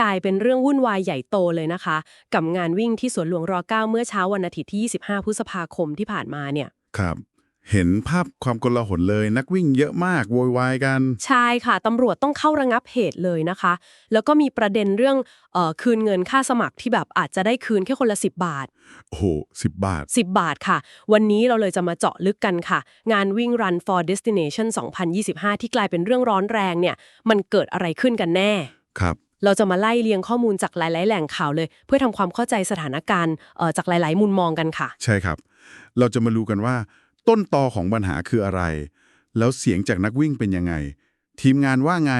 กลายเป็นเรื่องวุ่นวายใหญ่โตเลยนะคะ กับงานวิ่งที่สวนหลวงร9เมื่อเช้าวันอาทิตย์ที่ 25 พฤษภาคมที่ผ่านมาเนี่ยครับเห็นภาพความกลาหลเลยนักวิ่งเยอะมากโวยวายกัน ใช่ค่ะตำรวจต้องเข้าระงับเหตุเลยนะคะ แล้วก็มีประเด็นเรื่องเออคืนเงินค่าสมัครที่แบบอาจจะได้คืนแค่คนละ 10 บาท โอ้โหสิบบาท 10 บาทค่ะ วันนี้เราเลยจะมาเจาะลึกกันค่ะ งานวิ่ง Run for Destination 2025 ที่กลายเป็นเรื่องร้อนแรงเนี่ย มันเกิดอะไรขึ้นกันแน่ครับ เราจะมาไล่เรียงข้อมูลจากหลาย ๆ แหล่งข่าวเลย เพื่อทำความเข้าใจสถานการณ์เอ่อจากหลาย ๆ มุมมองกันค่ะ ใช่ครับ เราจะมารู้กันว่า ต้นตอของปัญหาคืออะไร แล้วเสียงจากนักวิ่งเป็นยังไง ทีมงานว่าไง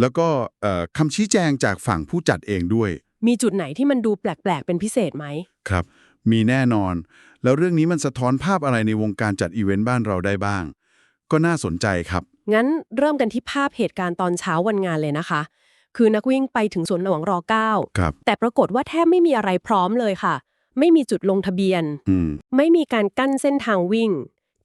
แล้วก็เอ่อคำชี้แจงจากฝั่งผู้จัดเองด้วย มีจุดไหนที่มันดูแปลก ๆ เป็นพิเศษไหมครับ มีแน่นอน แล้วเรื่องนี้มันสะท้อนภาพอะไรในวงการจัดอีเวนต์บ้านเราได้บ้าง ก็น่าสนใจครับงั้นเริ่มกันที่ภาพเหตุการณ์ตอนเช้าวันงานเลยนะคะ คือนักวิ่งไปถึงสวนหลวงร9ครับ แต่ปรากฏว่าแทบไม่มีอะไรพร้อมเลยค่ะ ไม่มีจุดลงทะเบียน อืม ไม่มีการกั้นเส้นทางวิ่ง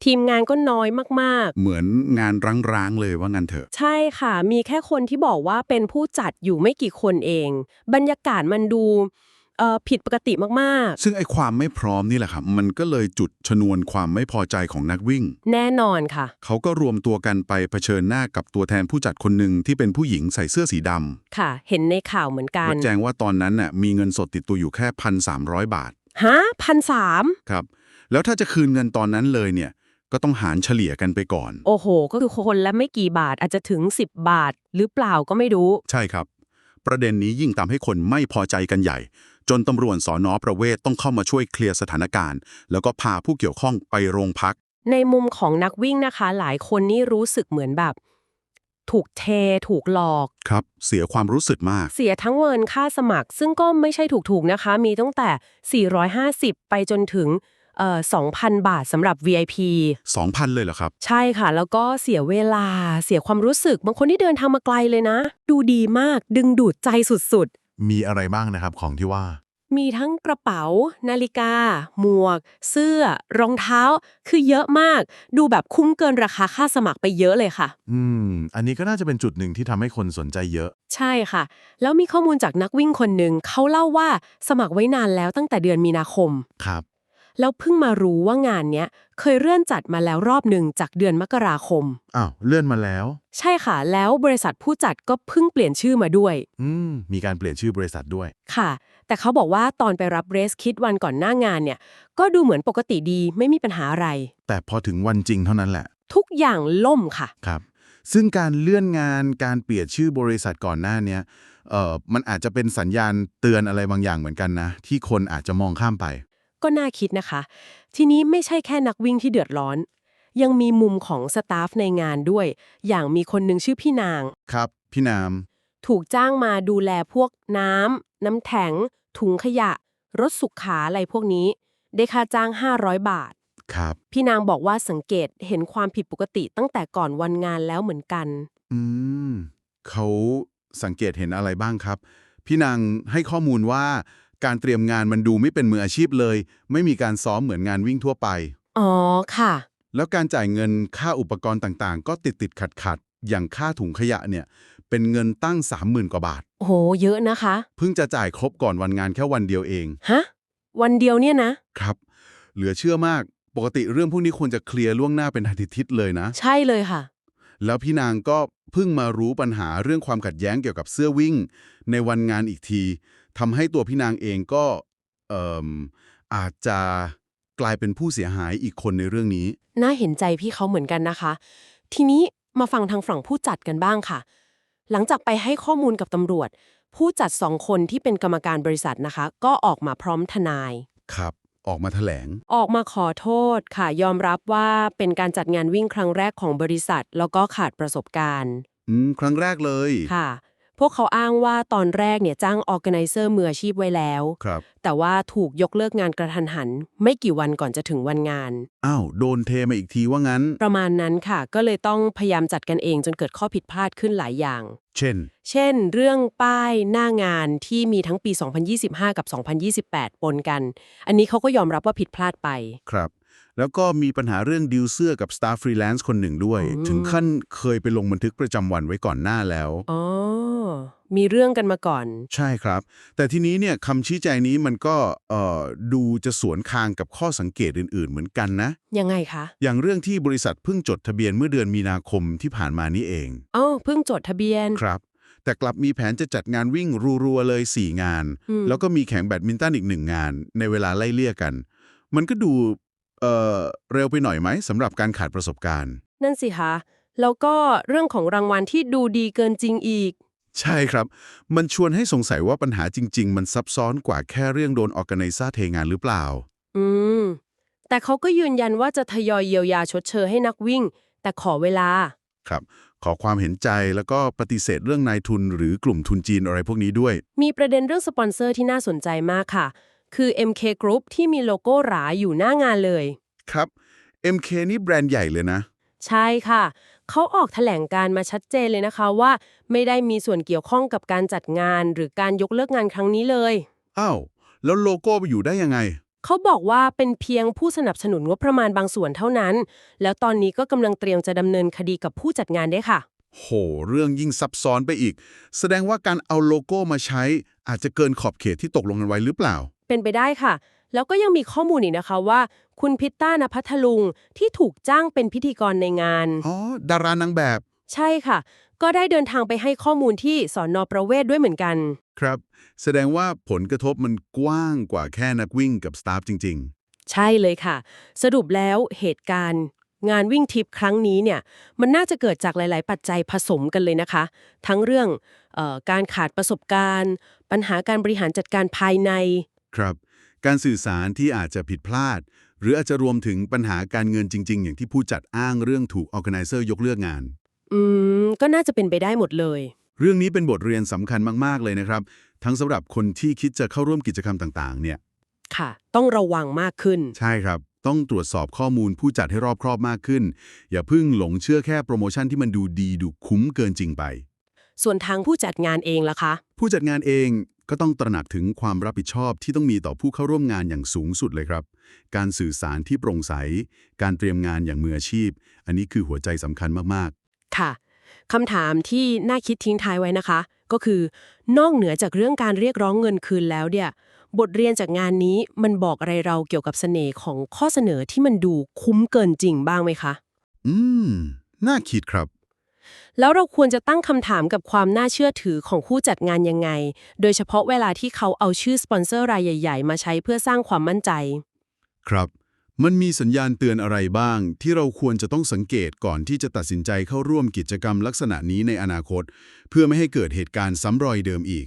ทีมงานก็น้อยมากเหมือนงานร้างๆเลยว่างั้นเถอะ ๆ ใช่ค่ะ มีแค่คนที่บอกว่าเป็นผู้จัดอยู่ไม่กี่คนเอง บรรยากาศมันดูเอ่อ ผิดปกติมากซึ่งไอ้ความไม่พร้อมนี่แหละครับ มันก็เลยจุดชนวนความไม่พอใจของนักวิ่งๆแน่นอนค่ะ เขาก็รวมตัวกันไปเผชิญหน้ากับตัวแทนผู้จัดคนหนึ่งที่เป็นผู้หญิงใส่เสื้อสีดค่ะ เห็นในข่าวเหมือนกัำนและแจ้งว่าตอนนั้นน่ะมีเงินสดติดตัวอยู่แค่พันสามบาทฮะพันสามครับ แล้วถ้าจะคืนเงินตอนนั้นเลยเนี่ยก็ต้องหารเฉลี่ยกันไปก่อน โอ้โห ก็คือคนละไม่กี่บาทอาจจะถึง 10 บาท หรือเปล่าก็ไม่รู้ ใช่ครับ ประเด็นนี้ยิ่งทำให้คนไม่พอใจกันใหญ่ จนตำรวจสอนอประเวศต้องเข้ามาช่วยเคลียร์สถานการณ์ แล้วก็พาผู้เกี่ยวข้องไปโรงพัก ในมุมของนักวิ่งนะคะ หลายคนนี่รู้สึกเหมือนแบบ ถูกเท ถูกหลอก ครับ เสียความรู้สึกมาก เสียทั้งเงินค่าสมัคร ซึ่งก็ไม่ใช่ถูกๆนะคะ มีตั้งแต่ 450 ไปจนถึงเอ่อ2,000 บาทสำหรับ VIP 2,000 เลยเหรอครับ ใช่ค่ะ แล้วก็เสียเวลา เสียความรู้สึก บางคนที่เดินทางมาไกลเลยนะ ดูดีมาก ดึงดูดใจสุดๆ มีอะไรบ้างนะครับของที่ว่า มีทั้งกระเป๋า นาฬิกา หมวก เสื้อ รองเท้า คือเยอะมาก ดูแบบคุ้มเกินราคาค่าสมัครไปเยอะเลยค่ะ อืม อันนี้ก็น่าจะเป็นจุดหนึ่งที่ทำให้คนสนใจเยอะ ใช่ค่ะ แล้วมีข้อมูลจากนักวิ่งคนหนึ่งเขาเล่าว่าสมัครไว้นานแล้วตั้งแต่เดือนมีนาคม ครับ แล้วเพิ่งมารู้ว่างานเนี้ยเคยเลื่อนจัดมาแล้วรอบหนึ่งจากเดือนมกราคม อ้าว เลื่อนมาแล้ว ใช่ค่ะ แล้วบริษัทผู้จัดก็เพิ่งเปลี่ยนชื่อมาด้วย อืม มีการเปลี่ยนชื่อบริษัทด้วย ค่ะ แต่เขาบอกว่าตอนไปรับเรสคิดวันก่อนหน้างานเนี่ย ก็ดูเหมือนปกติดีไม่มีปัญหาอะไร แต่พอถึงวันจริงเท่านั้นแหละ ทุกอย่างล่มค่ะ ครับ ซึ่งการเลื่อนงานการเปลี่ยนชื่อบริษัทก่อนหน้าเนี้ยเอ่อมันอาจจะเป็นสัญญาณเตือนอะไรบางอย่างเหมือนกันนะ ที่คนอาจจะมองข้ามไป ก็น่าคิดนะคะ ทีนี้ไม่ใช่แค่นักวิ่งที่เดือดร้อน ยังมีมุมของสตาฟในงานด้วย อย่างมีคนหนึ่งชื่อพี่นาง ครับ พี่นาม ถูกจ้างมาดูแลพวกน้ำ น้ำแข็ง ถุงขยะ รถสุขาอะไรพวกนี้ ได้ค่าจ้าง 500 บาท ครับ พี่นางบอกว่าสังเกตเห็นความผิดปกติตั้งแต่ก่อนวันงานแล้วเหมือนกัน อืม เขาสังเกตเห็นอะไรบ้างครับ พี่นางให้ข้อมูลว่า การเตรียมงานมันดูไม่เป็นมืออาชีพเลย ไม่มีการซ้อมเหมือนงานวิ่งทั่วไป อ๋อค่ะ แล้วการจ่ายเงินค่าอุปกรณ์ต่างๆ ก็ติดติดขัดขัดๆอย่างค่าถุงขยะเนี่ย เป็นเงินตั้ง 30,000 กว่าบาท โอ้โห เยอะนะคะ เพิ่งจะจ่ายครบก่อนวันงานแค่วันเดียวเองฮะ วันเดียวเนี่ยนะ ครับ เหลือเชื่อมากปกติเรื่องพวกนี้ควรจะเคลียร์ล่วงหน้าเป็นอาทิตย์ทิศเลยนะ ใช่เลยค่ะ แล้วพี่นางก็เพิ่งมารู้ปัญหาเรื่องความขัดแย้งเกี่ยวกับเสื้อวิ่ง ในวันงานอีกที ทำให้ตัวพี่นางเองก็เอ่มอาจจะกลายเป็นผู้เสียหายอีกคนในเรื่องนี้ น่าเห็นใจพี่เขาเหมือนกันนะคะ ทีนี้มาฟังทางฝั่งผู้จัดกันบ้างค่ะ หลังจากไปให้ข้อมูลกับตำรวจ ผู้จัดสองคนที่เป็นกรรมการบริษัทนะคะ ก็ออกมาพร้อมทนาย ครับ ออกมาแถลง ออกมาขอโทษค่ะ ยอมรับว่าเป็นการจัดงานวิ่งครั้งแรกของบริษัท แล้วก็ขาดประสบการณ์ อืม ครั้งแรกเลย ค่ะ พวกเขาอ้างว่าตอนแรกเนี่ยจ้างออแกไนเซอร์มืออาชีพไว้แล้ว ครับ แต่ว่าถูกยกเลิกงานกระทันหัน ไม่กี่วันก่อนจะถึงวันงาน อ้าว โดนเทมาอีกทีว่างั้น ประมาณนั้นค่ะ ก็เลยต้องพยายามจัดกันเองจนเกิดข้อผิดพลาดขึ้นหลายอย่าง เช่น เช่น เรื่องป้ายหน้างานที่มีทั้งปี 2025 กับ 2028 ปนกัน อันนี้เขาก็ยอมรับว่าผิดพลาดไป ครับ แล้วก็มีปัญหาเรื่องดีลเสื้อกับสตาฟฟรีแลนซ์คนหนึ่งด้วยอืมถึงขั้นเคยไปลงบันทึกประจำวันไว้ก่อนหน้าแล้วอ๋อมีเรื่องกันมาก่อน ใช่ครับ แต่ทีนี้เนี่ยคำชี้แจงนี้มันก็เอ่อดูจะสวนทางกับข้อสังเกตอื่น ๆ เหมือนกันนะ ยังไงคะ อย่างเรื่องที่บริษัทเพิ่งจดทะเบียนเมื่อเดือนมีนาคมที่ผ่านมานี้เองอ้าวเพิ่งจดทะเบียนครับแต่กลับมีแผนจะจัดงานวิ่งรัวๆเลย 4 งานอืมแล้วก็มีแข่งแบดมินตันอีกหนึ่งงาน ในเวลาไล่เลี่ยกัน มันก็ดู เอ่อเร็วไปหน่อยไหมสำหรับการขาดประสบการณ์ นั่นสิคะแล้วก็เรื่องของรางวัลที่ดูดีเกินจริงอีก ใช่ครับ มันชวนให้สงสัยว่าปัญหาจริง ๆ มันซับซ้อนกว่าแค่เรื่องโดนออ g a แก z นเทงานหรือเปล่า อืม แต่เขาก็ยืนยันว่าจะทยอยเยียวยาชดเชยให้นักวิ่ง แต่ขอเวลา ครับ ขอความเห็นใจแล้วก็ปฏิเสธเรื่องนายทุนหรือกลุ่มทุนจีนอะไรพวกนี้ด้วย มีประเด็นเรื่องสปอนเซอร์ที่น่าสนใจมากค่ะ คือ MK Group ที่มีโลโก้หราอยู่หน้างานเลย ครับ MK นี่แบรนด์ใหญ่เลยนะ ใช่ค่ะ เขาออกแถลงการมาชัดเจนเลยนะคะว่า ไม่ได้มีส่วนเกี่ยวข้องกับการจัดงาน หรือการยกเลิกงานครั้งนี้เลย อ้าว แล้วโลโก้ไปอยู่ได้ยังไง เขาบอกว่าเป็นเพียงผู้สนับสนุนงบประมาณบางส่วนเท่านั้น แล้วตอนนี้ก็กำลังเตรียมจะดำเนินคดีกับผู้จัดงานได้วยค่ะ โห เรื่องยิ่งซับซ้อนไปอีก แสดงว่าการเอาโลโก้มาใช้อาจจะเกินขอบเขตที่ตกลงกันไว้หรือเปล่า เป็นไปได้ค่ะ แล้วก็ยังมีข้อมูลอีกนะคะว่า คุณพิตต้านพัทลุงที่ถูกจ้างเป็นพิธีกรในงาน อ๋อ ดารานางแบบ ใช่ค่ะ ก็ได้เดินทางไปให้ข้อมูลที่สอนอประเวศด้วยเหมือนกัน ครับ แสดงว่าผลกระทบมันกว้างกว่าแค่นักวิ่งกับสตาฟจริง ใช่เลยค่ะ สรุปแล้วเหตุการณ์งานวิ่งทิปครั้งนี้เนี่ยมันน่าจะเกิดจากหลาย ๆ ปัจจัยผสมกันเลยนะคะ ทั้งเรื่องเออการขาดประสบการณ์ ปัญหาการบริหารจัดการภายในๆ ครับ การสื่อสารที่อาจจะผิดพลาด หรืออาจจะรวมถึงปัญหาการเงินจริง ๆ อย่างที่ผู้จัดอ้างเรื่องถูก organizer ยกเลิกงาน อืม ก็น่าจะเป็นไปได้หมดเลย เรื่องนี้เป็นบทเรียนสำคัญมาก ๆ เลยนะครับ ทั้งสำหรับคนที่คิดจะเข้าร่วมกิจกรรมต่างๆ เนี่ย ค่ะ ต้องระวังมากขึ้น ใช่ครับ ต้องตรวจสอบข้อมูลผู้จัดให้รอบครอบมากขึ้น อย่าเพิ่งหลงเชื่อแค่โปรโมชั่นที่มันดูดีดูคุ้มเกินจริงไป ส่วนทางผู้จัดงานเองล่ะคะ ผู้จัดงานเอง ก็ต้องตระหนักถึงความรับผิดชอบที่ต้องมีต่อผู้เข้าร่วมงานอย่างสูงสุดเลยครับ การสื่อสารที่โปร่งใส การเตรียมงานอย่างมืออาชีพ อันนี้คือหัวใจสำคัญมากค่ะคำถามที่น่าคิดทิ้งท้ายไว้นะคะ ก็คือนอกเหนือจากเรื่องการเรียกร้องเงินคืนแล้วเนี่ยบทเรียนจากงานนี้มันบอกอะไรเราเกี่ยวกับเสน่ห์ของข้อเสนอที่มันดูคุ้มเกินจริงบ้างไหมคะๆอืม น่าคิดครับ แล้วเราควรจะตั้งคำถามกับความน่าเชื่อถือของผู้จัดงานยังไง โดยเฉพาะเวลาที่เขาเอาชื่อสปอนเซอร์รายใหญ่ ๆ มาใช้เพื่อสร้างความมั่นใจ ครับ มันมีสัญญาณเตือนอะไรบ้าง ที่เราควรจะต้องสังเกตก่อนที่จะตัดสินใจเข้าร่วมกิจกรรมลักษณะนี้ในอนาคต เพื่อไม่ให้เกิดเหตุการณ์ซ้ำรอยเดิมอีก